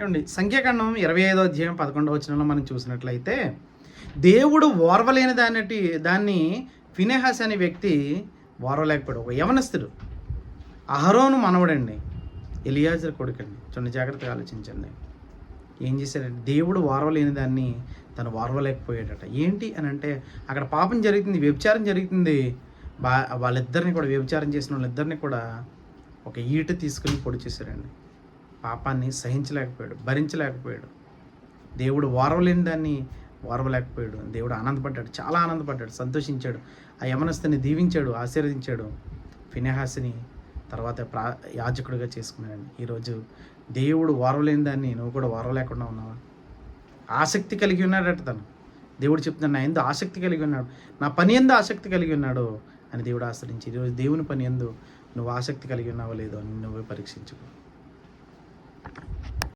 ఏమండి సంఖ్యాకాండం ఇరవై ఐదో అధ్యాయం పదకొండవ వచనంలో మనం చూసినట్లయితే దేవుడు ఓర్వలేని దాన్ని దాన్ని ఫినేహాస్ అనే వ్యక్తి ఓర్వలేకపోయాడు. ఒక యవనస్తుడు. అహరోను మనవడండి. ఎలియాజర్ కొడుకండి. చూడండి జాగ్రత్తగా ఆలోచించండి. ఏం చేశాడంటే దేవుడు వారవలేని దాన్ని తను వారవలేకపోయాడట ఏంటి అని అంటే అక్కడ పాపం జరుగుతుంది వ్యభిచారం జరుగుతుంది. బా వాళ్ళిద్దరిని కూడా వ్యభిచారం చేసిన వాళ్ళిద్దరిని కూడా ఒక ఈట తీసుకుని పొడి చేశారండి పాపాన్ని సహించలేకపోయాడు భరించలేకపోయాడు. దేవుడు ఓర్వలేని దాన్ని ఓర్వలేకపోయాడు దేవుడు ఆనందపడ్డాడు చాలా ఆనందపడ్డాడు సంతోషించాడు. ఆ యమనస్తుని దీవించాడు ఆశీర్వదించాడు. ఫినెహాసిని తర్వాత ప్రా యాజకుడిగా చేసుకున్నాడు ఈరోజు దేవుడు ఓర్వలేని దాన్ని నువ్వు కూడా ఓర్వలేకుండా ఉన్నావా? ఆసక్తి కలిగి ఉన్నాడట తను. దేవుడు చెప్తున్నాడు నా ఎందు ఆసక్తి కలిగి ఉన్నాడు నా పని ఎందు ఆసక్తి కలిగి ఉన్నాడు అని దేవుడు ఆశ్రయించి ఈరోజు దేవుని పని ఎందు నువ్వు ఆసక్తి కలిగి ఉన్నావో లేదో అని నువ్వే పరీక్షించుకో.